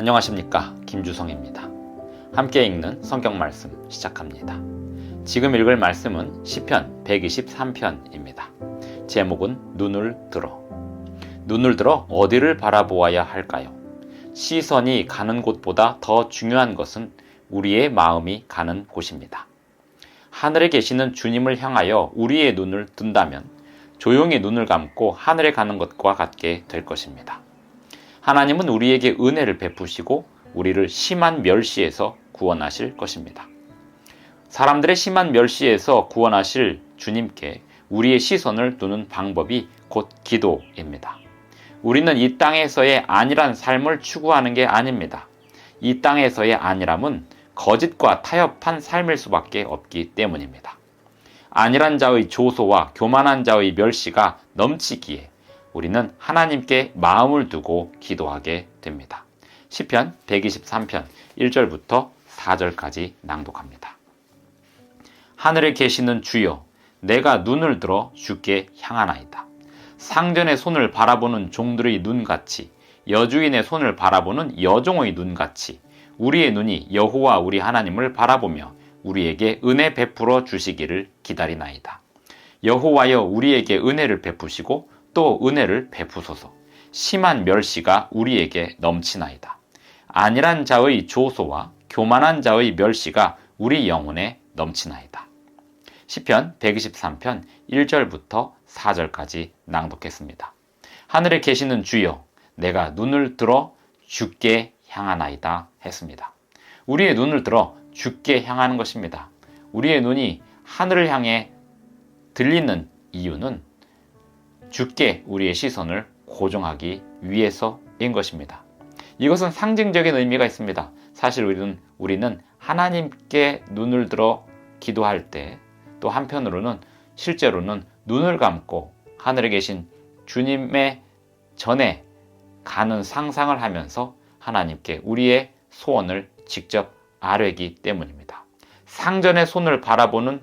안녕하십니까 김주성입니다. 함께 읽는 성경 말씀 시작합니다. 지금 읽을 말씀은 시편 123편입니다. 제목은 눈을 들어. 눈을 들어 어디를 바라보아야 할까요? 시선이 가는 곳보다 더 중요한 것은 우리의 마음이 가는 곳입니다. 하늘에 계시는 주님을 향하여 우리의 눈을 뜬다면 조용히 눈을 감고 하늘에 가는 것과 같게 될 것입니다. 하나님은 우리에게 은혜를 베푸시고 우리를 심한 멸시에서 구원하실 것입니다. 사람들의 심한 멸시에서 구원하실 주님께 우리의 시선을 두는 방법이 곧 기도입니다. 우리는 이 땅에서의 안일한 삶을 추구하는 게 아닙니다. 이 땅에서의 안일함은 거짓과 타협한 삶일 수밖에 없기 때문입니다. 안일한 자의 조소와 교만한 자의 멸시가 넘치기에 우리는 하나님께 마음을 두고 기도하게 됩니다. 시편 123편 1절부터 4절까지 낭독합니다. 하늘에 계시는 주여 내가 눈을 들어 주께 향하나이다. 상전의 손을 바라보는 종들의 눈같이 여주인의 손을 바라보는 여종의 눈같이 우리의 눈이 여호와 우리 하나님을 바라보며 우리에게 은혜 베풀어 주시기를 기다리나이다. 여호와여 우리에게 은혜를 베푸시고 또 은혜를 베푸소서. 심한 멸시가 우리에게 넘치나이다. 안일한 자의 조소와 교만한 자의 멸시가 우리 영혼에 넘치나이다. 시편 123편 1절부터 4절까지 낭독했습니다. 하늘에 계시는 주여 내가 눈을 들어 주께 향하나이다 했습니다. 우리의 눈을 들어 주께 향하는 것입니다. 우리의 눈이 하늘을 향해 들리는 이유는 주께 우리의 시선을 고정하기 위해서인 것입니다. 이것은 상징적인 의미가 있습니다. 사실 우리는, 우리는 하나님께 눈을 들어 기도할 때 또 한편으로는 실제로는 눈을 감고 하늘에 계신 주님의 전에 가는 상상을 하면서 하나님께 우리의 소원을 직접 아뢰기 때문입니다. 상전의 손을 바라보는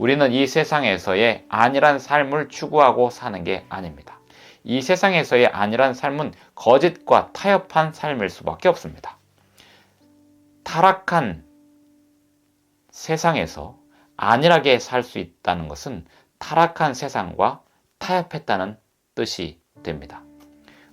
우리는 이 세상에서의 안일한 삶을 추구하고 사는 게 아닙니다. 이 세상에서의 안일한 삶은 거짓과 타협한 삶일 수밖에 없습니다. 타락한 세상에서 안일하게 살 수 있다는 것은 타락한 세상과 타협했다는 뜻이 됩니다.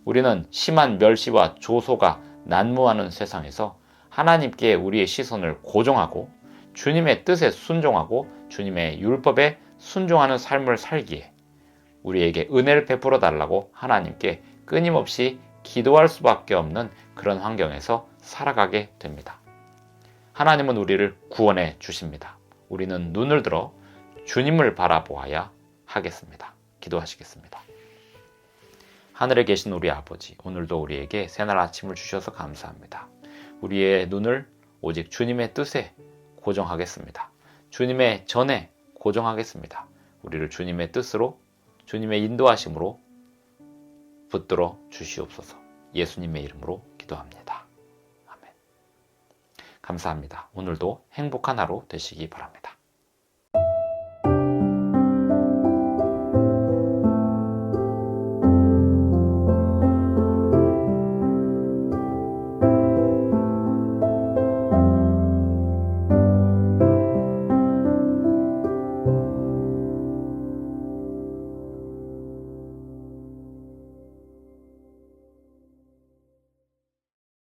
우리는 심한 멸시와 조소가 난무하는 세상에서 하나님께 우리의 시선을 고정하고 주님의 뜻에 순종하고 주님의 율법에 순종하는 삶을 살기에 우리에게 은혜를 베풀어 달라고 하나님께 끊임없이 기도할 수밖에 없는 그런 환경에서 살아가게 됩니다. 하나님은 우리를 구원해 주십니다. 우리는 눈을 들어 주님을 바라보아야 하겠습니다. 기도하시겠습니다. 하늘에 계신 우리 아버지, 오늘도 우리에게 새날 아침을 주셔서 감사합니다. 우리의 눈을 오직 주님의 뜻에 고정하겠습니다. 주님의 전에 고정하겠습니다. 우리를 주님의 뜻으로 주님의 인도하심으로 붙들어 주시옵소서. 예수님의 이름으로 기도합니다. 아멘. 감사합니다. 오늘도 행복한 하루 되시기 바랍니다.